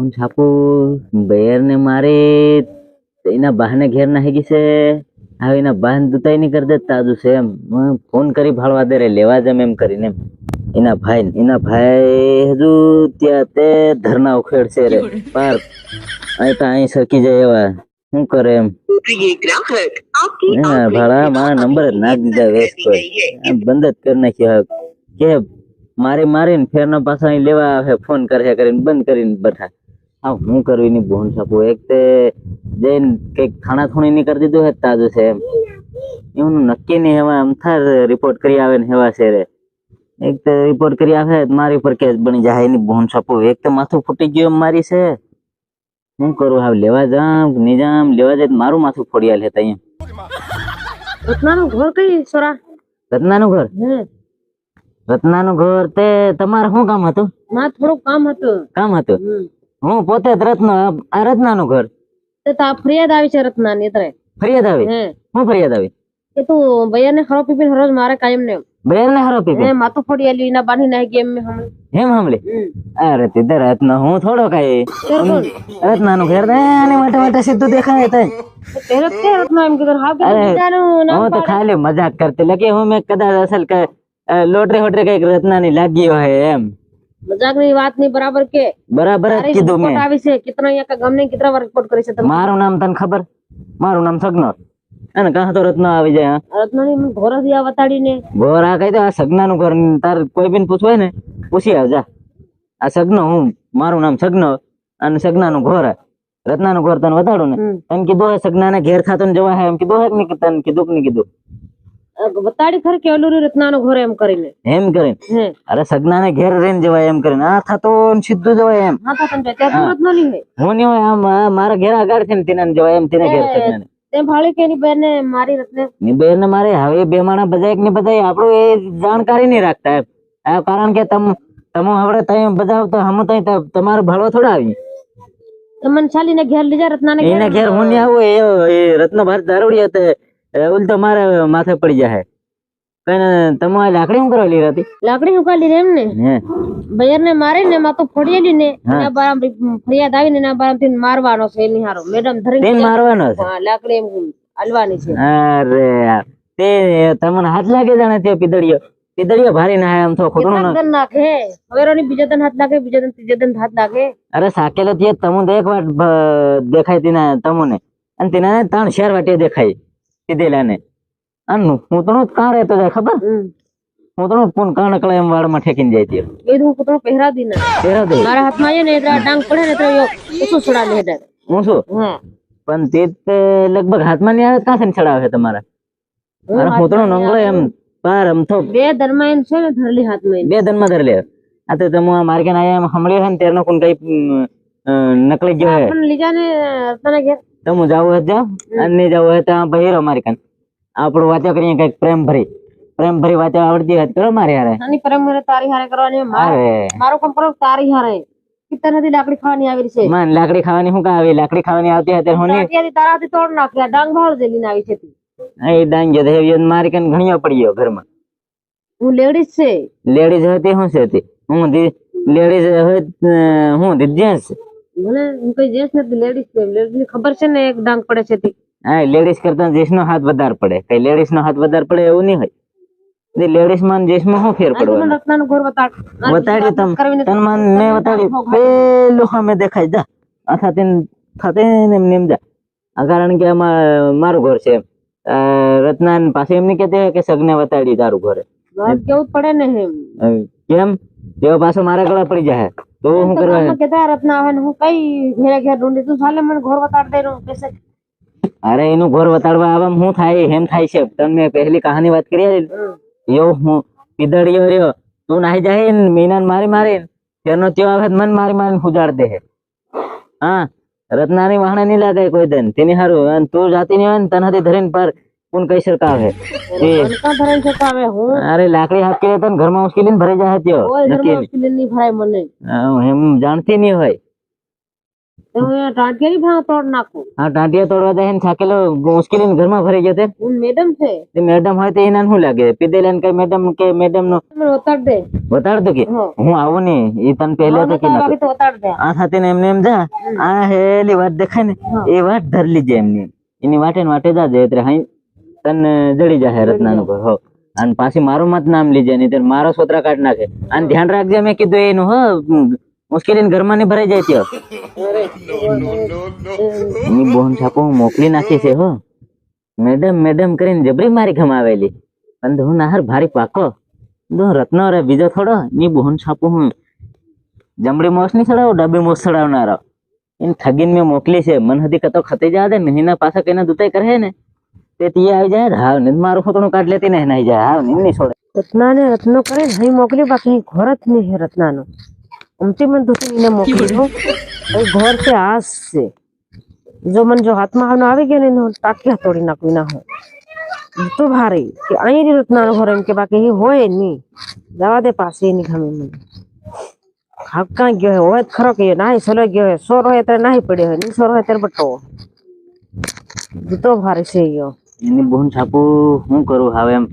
कौन छापो बेर ने मारे इना बहाने घेर ना है किसे हाँ इना बहन दुताई नहीं कर देता जो सेम फ़ोन करी भाड़वा दे रहे लेवा जमे एम करी ने इना भाई इना भाई जो त्या ते धरना उखेड़ से रे पर आई ता आई सरकी जाए वा हूँ करे एम इना भाड़ा मारा नंबर नाग दिदा वेस को बंदत करना क्या के मारे मारे फेर ना पास आई लेवा है फ़ोन कर है करें बंद करें बैठा હા હું કરવી ની ભૂન શકું એક તે જઈને કંઈક થાણા થોણી ની કરી દીધું હે તાજુ છે એમ. એવું નક્કી નહીં હવે આમ થાય રિપોર્ટ કરી આવે ને હેવા છે રે એક તો રિપોર્ટ કરી આવે મારી પર કેસ બની જાય એની ભૂન છાપું. એક તો માથું ફૂટી ગયું એમ મારી છે. શું કરું? હવે લેવા જામ નિજામ લેવા જાય મારું માથું ફોડી આલે ત્યાં રત્નાનું ઘર કઈ સોરા? રત્નાનું ઘર? હે. રત્નાનું ઘર તે તમારે શું કામ હતું? માં થોડું કામ હતું. કામ હતું. હું પોતે જ રત્ન આ રત્નાનું ઘર. તો તા ફરિયાદ આવી છે રત્નાની અત્યારે. ફરિયાદ આવી? હે. હું ફરિયાદ આવી? કે તું ભૈયા ને ખરો પીપીને હરોજ મારે કાયમ ને બેર ને હારો પીપી હે માથું ફોડી આલી ના બાંધી નાખી એમ એમ હમલે હેમ. હમલે અરે તે રત્ન હું થોડો કઈ? રત્નાનું ઘર ને આને માટે માટે સીધું દેખાય તે તેરો કે રત્ના એમ કીધું હા કે બીજાનું હું તો ખાલી મજાક કરતી લગે હું મેં કદાચ અસલ કે લોટરી હોટરી કંઈક રત્નાની લાગી હોય એમ. મજાકની વાતની બરાબર કે? બરાબર જ કીધું મેં. આવી છે કિતના અહીંયા ગમે કેટલા વાર રિપોર્ટ કરી છે તમે મારું નામ તને ખબર? મારું નામ સગનર. અને કાં તો રત્ન આવી જાય રત્નની ઘોર આ વતાડીને. ઘોર કઈ તો આ સગનાનું ઘર તાર કોઈ બી પૂછવાય ને પૂછી આવજા. આ સગનો હું? મારું નામ સગનો અને સગનાનું ઘોર હે. રત્નાનું ઘર તને બતાડું ને. તને કીધું સગના ને ઘેર ખાતો ને જવા હે. એમ કીધું હે. કે તને કીધું કે નહીં કીધું? અ, વતાડી ખરી કે ઓલું રત્નાનો ઘર એમ કરીને? એમ કરીને? અરે સગનાને ઘેર રહીને જવાય એમ કરીને. આ થતો ને સીધું જવાય એમ. હા તો તમે ત્યાં તું રત્નાની હે હું નહીં હોય આમ મારા ઘેર આગળ છે ને તેના જવાય એમ તેના ઘેર સગનાને. તેમ ભાળી કે એની બેન મારી રત્ને ની બેન ને મારે હવે બે માણા બજાય નહીં બજાય આપણું એ જાણકારી નહીં રાખતા એમ. કારણ કે તમ તમે હવે તઈ બજાવ તો હમ તઈ તમારો તમારે થોડા આવી. તમને ચાલીને ઘેર લીજા રત્નાને એને ઘેર હું નહીં આવું એ રત્ન ભારત દારૂડી હતો. ઉલટો મારે માથે પડી જાય કઈ તમારે લાકડી શું કરવા લીધી હતી? લાકડી ઉકાળી એમ ને ભૈયર ને મારી ને માથું ફોડેલી ને એના બારામ ફરિયાદ આવીને એના બારામથી મારવાનો છે એની હારો. મેડમ ધરી તે મારવાનો છે? હા લાકડી એમ હલવાની છે. અરે તે તમને હાથ લાગે જાણે તે પીદળિયો પીદળિયો ભારી ના આમ તો ખોટું ના નાખે હવે રોની બીજા દન હાથ લાગે બીજા દન ત્રીજા દન હાથ લાગે. અરે સાકેલો તે તમને એક વાર દેખાય તેના તમને. અને તેના ત્રણ શેર વાટે દેખાય. પીધેલા ને. અને હું તો કાં રહેતો જાય ખબર. હું તો પૂન કાણકળા એમ વાળમાં ઠેકીને જાય તે એ તો હું કૂતરો પહેરા દી ના. તેરા દે. મારા હાથમાં આવે ને એટલે ડાંગ પડે ને એટલે ઓછું છોડાવે હેડે. હું શું? પણ તે લગભગ હાથમાં નહીં આવે કાં છડાવે તમારા. અરે હું નંગળો એમ પાર એમ તો બે દરમાઈન છે ને ધરલી હાથમાં. બે ધનમાં ધર લે આ તો તમે માર્કેટ આયા એમ હમણાં હે ને તેરનો કોણ કઈ નકલી ગયો હે પણ લીજા ને રત્નાના ઘેર તમે જાવ હોય અને જાવ હોય ભાઈ આ બહેરો મારી કાન. આપણું વાતો કરીએ કંઈક પ્રેમ ભરી. પ્રેમ ભરી વાતો આવડતી હતી કરો મારી હારે. નાની પ્રેમ મને તારી હારે કરવાની મારે મારો કામ કરો તારી હારે. કિતના લાકડી ખાવાની આવી છે. માન લાકડી ખાવાની શું કા આવી? લાકડી ખાવાની આવતી હતી હું નહીં? તારાથી તોડ નાખ્યા ડાંગ ભાળ જેલી આવી છે. એ ડાંગ મારી કાન ઘણીઓ પડી ગયો ઘરમાં. હું લેડીઝ છે. લેડીઝ હતી શું છે હતી હું લેડીઝ હું હું જેન્ટ્સ મને હું કઈ જેસ નથી લેડીઝ લેડીઝની ખબર છે ને એક ડાંગ પડે છે તી. હા લેડીઝ કરતા જેસ નો હાથ વધારે પડે. કઈ લેડીઝ નો હાથ વધારે પડે એવું નહીં હોય. લેડીઝમાં જેસમાં શું ફેર પડવાનો? મને રત્નાનું ઘર બતાડ વતાડ્યું તમ તન મન મે વતાડ્યું પેલો હમે દેખાય. જા. આથા થાતે ન- થાતે ને એમ નેમ જા. આ કારણ કે આમાં મારું ઘર છે રત્નાન પાસે એમ નહીં કહેતી કે સગને વતાડી તારું ઘર. કેવું પડે ને એમ. કેમ? તેઓ પાછો મારા ગળા પડી જાય તો હું કરવા ગામમાં કહેતા રત્ના આવે ને હું કઈ ઘેરે ઘેર ઢૂંઢી તું ચાલે મને ઘર બતાડ દે હું કહેશે અરે એનું ઘર વતાડવા આવવામાં શું થાય એમ થાય છે. તમને પહેલી કહાની વાત કરી હમ. યો હું પીદળિયો રહ્યો. તું નાહી જાય ને મીનાને મારી મારી તેનો ત્યો આવે મન મારી મારીને ઉજાડ દે. હા રત્નાની વાહણા નહીં લાગે કોઈ દન. તેની હારું અને તું જાતી નહીં હોય ને તનાથી ધરીને પર કોણ કઈ સરકાવે એ મને કાં ધરાઈ શકે હવે હું અરે લાકડી હાકી તને ઘરમાં મુશ્કેલી ભરાઈ જાય ત્યો કોઈ નક્કી ઘરમાં મુશ્કેલી નહીં ભરાય મને હા, એમ જાણતી નહીં હોય તો હું અહીંયા ટાંટિયાની ભાવ તોડ નાખું આ ટાંટિયા તોડવા જાય ને થાકેલો મુશ્કેલી ઘરમાં ભરી ગયો તે હું મેડમ છે તે મેડમ હોય તો એને શું લાગે પીધેલા ને કઈ મેડમ કે મેડમ નો મને ઉતાર દે બતાડ દો કે હો. હું આવું નહીં એ તને પહેલે તો કે તારા બાકી તો ઉતાર દે આ સાથે ને એમને એમ જા આ હેલી વાત દેખાય ને એ વાત ધર લીજે એમની એની વાટે ને વાટે જાજે એટલે હાઈ તને જડી જાય રત્નાનું ઘર હો. અને પાછી મારું મત નામ લીજે નહીં તો મારો સોતરા કાઢ નાખે. અને ધ્યાન રાખજે મેં કીધું એનું હો મુશ્કેલી ઘરમાં ની ભરાઈ જાય ત્યો. એની બોન છાપો હું મોકલી નાખી છે હો. મેડમ મેડમ કરીને જબરી મારી ખમાવેલી પણ હું નાહર ભારી પાકો. દો રત્નો રે બીજો થોડો. ની બોન છાપો હું જમડી મોસની ચડાવો ડાબી મોસ ચડાવનારો. એને ઠગીને મેં મોકલી છે. મન હતી કતો ખતી જા દે ને એના પાછા કઈને દુતાઈ કરે ને. તે તી આવી જાય હાવ ને, મારું ફોટોનું કાઢ લેતી ને નાઈ જાય. હાવ નહીં છોડે. રત્ના ને રત્નો કરે ને, અહીં મોકલી બાકી ઘર જ નહીં રત્નાનો. અમતી મને ધોતી એને મોકલી હો. અહીં ઘર છે, આસ છે. જો મને જો હાથમાં હાવનો આવી ગયો ને, એનો ટાંટિયા તોડી નાખવી ના હોય તો ભારે, કે અહીં રત્નાનો ઘર, એમ કે બાકી એ હોય નહીં. જવા દે પાસે એની ગમે મને. હાવ કાંઈ ગયો હે? હોય ખરો કે, નાહી સલો ગયો હે. સોર હોય ત્યારે નાહી પડ્યો હોય નહીં સોર હોય ત્યારે બટો તો ભારે છે યો. એની બહુ છાપું શું કરું? હવે એમ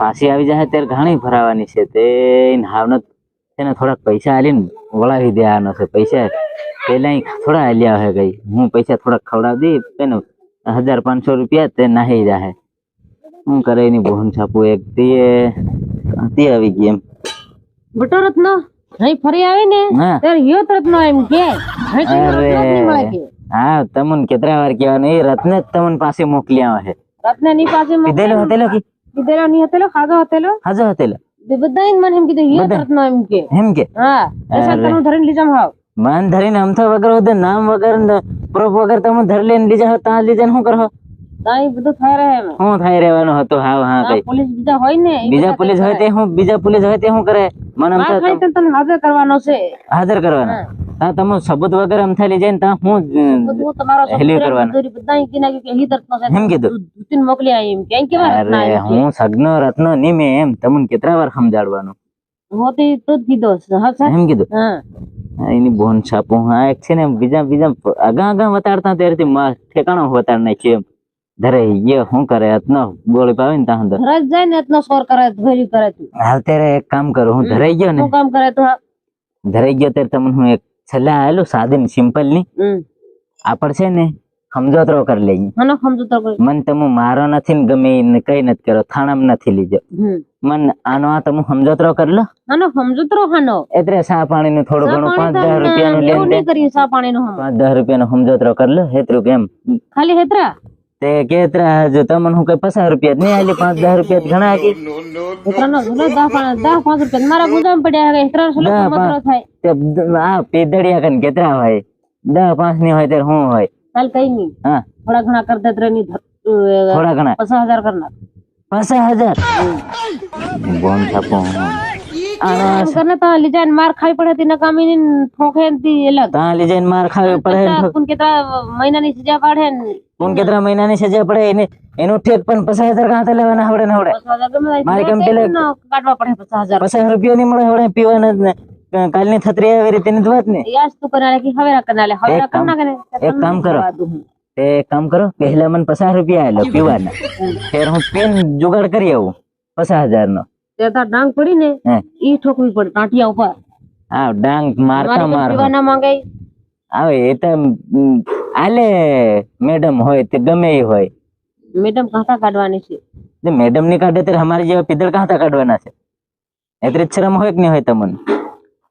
પાછી આવી જાય ત્યારે ઘણી ભરાવાની છે. તે હાવનો તેને થોડાક પૈસા આલીને વળાવી દેવાનો છે. પૈસા પેલા થોડા હાલ્યા હે ગઈ. હું પૈસા થોડાક ખવડાવી દઈ તેને હજાર પાંચસો રૂપિયા તે નાહી જાહે. શું કરે એની બહુન છાપું એક તે તે આવી ગઈ એમ. બટો રત્નો અહીં ફરી આવે ને? હા. ત્યારે યો રત્ન એમ કે હા તમને કેટલા વાર કહેવાનું એ રત્ન જ તમને પાસે મોકલી આવે છે રત્નની પાસે કીધેલો હતેલો કે? કીધેલો ની હતેલો ખાધો હતેલો? હાજો હતેલો. તે બધા મને એમ કીધું યો રત્નો એમ કે. એમ કે? હા એસા તને ધરીને લીજામ હાવ. માન ધરીને અમથા વગર હોતે નામ વગર પ્રૂફ વગર તમે ધર લઈને લીજા હો ત્યાં લીધા શું કરો? તાઈ બધું થઈ રહે એમ. શું થઈ રહેવાનું હતું હા હા કઈ. પોલીસ બીજા હોય ને બીજા પોલીસ હોય તે હું બીજા પોલીસ હોય તે શું કરે? મને તો તને હાજર કરવાનો છે. હાજર કરવાના. ત્યાં તમે સબૂત વગર અમથા લઈ જાય ને ત્યાં હું બધું તમારો હેલ્યું કરવાનું. બધા ઈ કીધા કે હી રત્નો છે એમ કીધું. દૂતીને મોકલી આવી એમ. કે કેવા રત્ના અરે એમ કે હું સગનો રત્નો ની મેં એમ તમને કેટલા વાર સમજાડવાનું. હોતી તો જ કીધો છે હા સાહેબ? એમ કીધું? હા. હા, એની બોન છાપું હા એક છે ને બીજા બીજા આગા આગા વતાડતા ત્યારથી માં ઠેકાણો વતાડ નાખ્યું એમ. ધરે ये શું કરે રત્નો ગોળી પાવી ને ત્યાં અંદર. ઘરે જ જાય ને એટલો સોર કરે ધોરી કરે તું. હાલ ત્યારે એક કામ કરું હું ધરાઈ ગયો ને. શું કામ કરે તું? હા? ધરાઈ ગયો ત્યારે તમને હું એક છેલ્લા આવેલું સાદી સિમ્પલની આપણ છે ને સમજોતરો કરી લઈએ મને તમે મારો નથી ને ગમે કઈ નથી કરો થાણામાં નથી લીધો. મન આનો આ તમે સમજોતરો કરી લો. આનો સમજો હાનો. એટલે સા પાણી નું થોડું ઘણું પાંચ દસ રૂપિયા નું લેન દેન કરી સા પાણી નું પાંચ દસ રૂપિયાનો સમજોતરો કરી લો હેતરું કેમ? ખાલી હેતરા? તે કેતરા જો તમને હું કઈ પચાસ રૂપિયા જ નહીં આલી પાંચ દસ રૂપિયા જ ઘણા આલી હેતરા નો ઝૂલો દસ પાંચ દસ પાંચ રૂપિયા મારા ગુજામ પડ્યા હે હેતરા નો દસ સમજો પાંચ. થાય? તે દ- આ પેદડિયા કન કેતરા હોય. દસ પાંચની હોય ત્યારે શું હોય. ચાલ કઈ નહીં. હા. થોડા ઘણા કરતા ત્રણની થોડા ઘણા. પચાસ હજાર કર નાખ. પચાસ હજાર? બોન છાપો આના એમ કરને તો લીજા ને માર ખાવી પડે તી નકામી ની ઠોકે ને તી અલગ. ત્યાં લઈ જઈને માર ખાવી પડે ને કોણ કેટલા ને કોણ કેટલા મહિનાની સજા પડે એને એનું ઠેક પણ પચાસ હજાર કાં લેવાના હવડે ને હવડે પચાસ મારે કેમ પેલે- કાઢવા પડે પચાસ હજાર. પચાસ રૂપિયા ની મળે હવડે પીવાના જ ને. કાલની થતરી આવી રીતે ની જ વાત ને. યાસ તું કરાલે કે હવે કનાલે હવે એક કામ- કરે એક કામ કરો. તે કામ કરો પહેલા મને પચાસ રૂપિયા આલો પીવાના. ફેર હું પેન જુગાડ કરી આવું પચાસ હજાર નો તે તાર ડાંગ પડી ને ઈ ઠોકવી પડે ટાંટિયા ઉપર. હા ડાંગ મારતા મારી માર પીવા ના માંગે. આવે એ તો આલે મેડમ હોય તે ગમે એ હોય. મેડમ કાંટા કાઢવાની છે. મેડમની કાઢે ત્યારે અમારે જેવા પીદળ કાંતા કાઢવાના છે. એટલે શરમ હોય કે નહીં હોય તમને?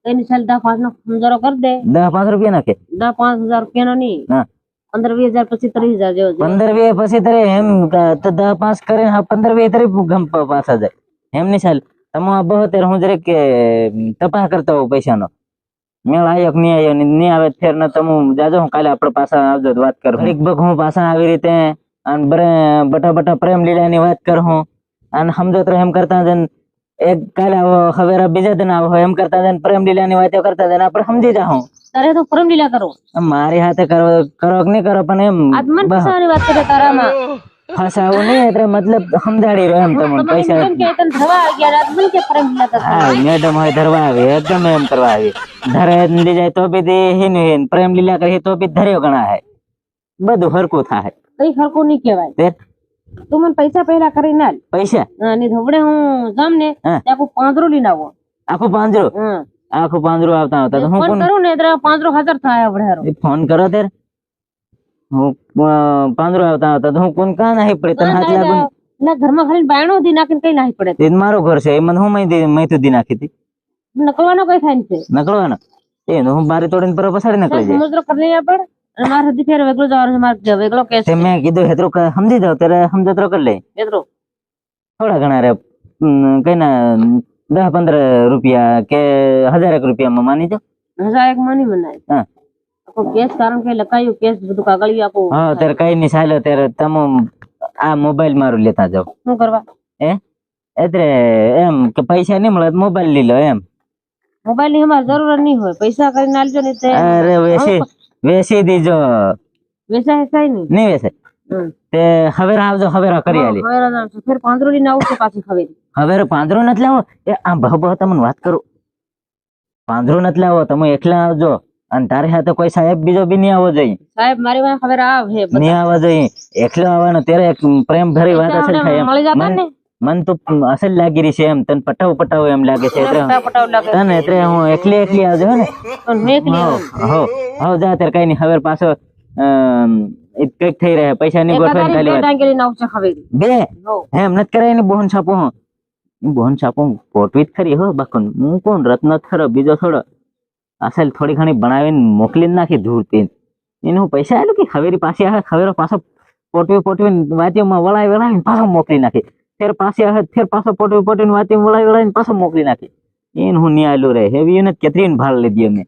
એની સાલ દસ પાંચ નો સમજારો કરી દે. દસ પાંચ રૂપિયા નાખે? દસ પાંચ હજાર રૂપિયા નો નહીં. હા. પંદર વીસ હજાર પછી ત્રીસ હજાર જેવો. પંદર વે પછી તારે એમ તો દસ પાંચ કરે હા પંદર વે તારે ગમ પ- પાસ જાય. એમ નહીં તમે બહુ ત્યારે હું જરે કે તપાસ કરતા હોઉં પૈસાનો. મેળ આવ્યો કે નહીં આવ્યો નહીં આવે ફેર ને તમે જાજો હું કાલે આપણે પાછા આવજો વાત કરું. એક ભગ હું પાછા આવી રીતે અને બટા બટા પ્રેમ લીલાની વાત કરું અને સમજો તો એમ કરતા જન એક કાલે આવો હવે બીજા દિન આવો એમ કરતા જન પ્રેમ લીલાની વાતો કરતા જન આપણે સમજી જાઉં તારે તો પરમ લીલા કરો. મારી હાથે કરો કરો કે નહીં કરો પણ એમ આત્મન મન વાત કરે તારામાં. ફસાવું નહીં એટલે મતલબ સમજાડી રહ્યો એમ તમને પૈસા મેડમ કે ધરવા આવી. હા મેડમ ધરવા ગમે એમ કરવા આવી. ધરે લઈ જાય તો બી દે હિન હિન પ્રેમ લીલા કરી તો બી ધર્યો ગણા હે. બધું હરકું થાય. કઈ હરકું નહીં કહેવાય. તું મને પૈસા પહેલા કરી ના પૈસા? અને ધવડે હું જામ ને આખું પાંદરું લઈને આવો. આખું પાંજરું? આખું પાંજરું આવતા આવતા હું ફોન કરું ને એટલે પાંદરું હાજર થાય આપણે ફોન કરો ત્યારે. હું અ, આવતા આવતા તો હું કોણ કાં નાહી પડે? તને હાથ લાગુ? ના ઘરમાં ખાલી બાયણો દી નાખીને કઈ નાહી પડે? એ મારો ઘર છે એ મને હું મહી દી નાખી હતી. નકળવાનો કઈ થાય છે? નકળવાનો? એ હું બારી તોડીને પર પછાડી નકળી જાય. સમુદ્ર આપણે. મારે ફેર વેગળો જવાનું છે મારે વેગળો મેં કીધું હેતરું ક- સમજી જાવ ત્યારે સમજતરો કરી લે. હેતરો. થોડા ઘણા રે કઈ ના દસ પંદર રૂપિયા કે હજાર એક રૂપિયામાં માની જાઓ. હજાર એક માની મનાય હા. કેસ કારણ કે લખાયું કેસ બધું કાગળિયું આખું હા ત્યારે કઈ નહીં ચાલ્યો ત્યારે તમે આ મોબાઈલ મારું લેતા જાવ શું કરવા? એટલે એમ કે પૈસા નહીં મળે મોબાઈલ લઈ લો એમ. મોબાઈલની અમારે જરૂર નહીં હોય. પૈસા કરીને આલજો ને તે અરે વેસી વેસી દીજો. વેચા હેસાય નહીં. નહીં વેસે તે હવે આવજો હવે કરી આલી. હવે ફેર પાંદરો લઈને આવું પાછી ખવેરી. હવે પાંદરો નથી લાવો? એ આ ભાવ ભાવ તમને વાત કરું. પાંદરો નથી લાવો તમે એકલા આવજો. અને તારી સાથે કોઈ સાહેબ બીજો બી નહીં આવવો જોઈએ. સાહેબ મારી પાસે ખબર આવ હે. નહીં આવવા જોઈએ. એકલો આવવાનો ત્યારે એક પ્રેમ ભરી વાત અસલ થાય મળી જતા ને? મન તો અસલ લાગી રહી છે એમ. તને પટાવ પટાવ એમ લાગે છે. તને એટલે હું એકલી એકલી આવજો ને. હો. હો જા ત્યારે કઈ નહીં. હવે પાછો કંઈક થઈ રહે. પૈસા ની ગોઠવણ ખાલી બે વાત. બે? હો. એમ નથી કરાય ને બોહન છાપો હું? બોહન છાપો ગોઠવી જ ખરી હો બાકન. હું કોણ? રત્ન ખરો બીજો થોડો. અસલ થોડી ઘણી બનાવીને મોકલી નાખી ધૂળ પીને એને હું પૈસા આલું કે ખવેરી પાસે આવે, ખવેરો પાછો પોટવી પોટવીને વાતીઓમાં વળાવી વળાવીને પાછો મોકલી નાખી. ફેર પાસે આવે, ફેર પાછો પોટવી પોટવીને વાતીઓમાં વળાવી વળાવીને પાછો મોકલી નાખી. એને હું નહીં રહે. હેવી એને કેતરીને ભાળ લીધી અમે.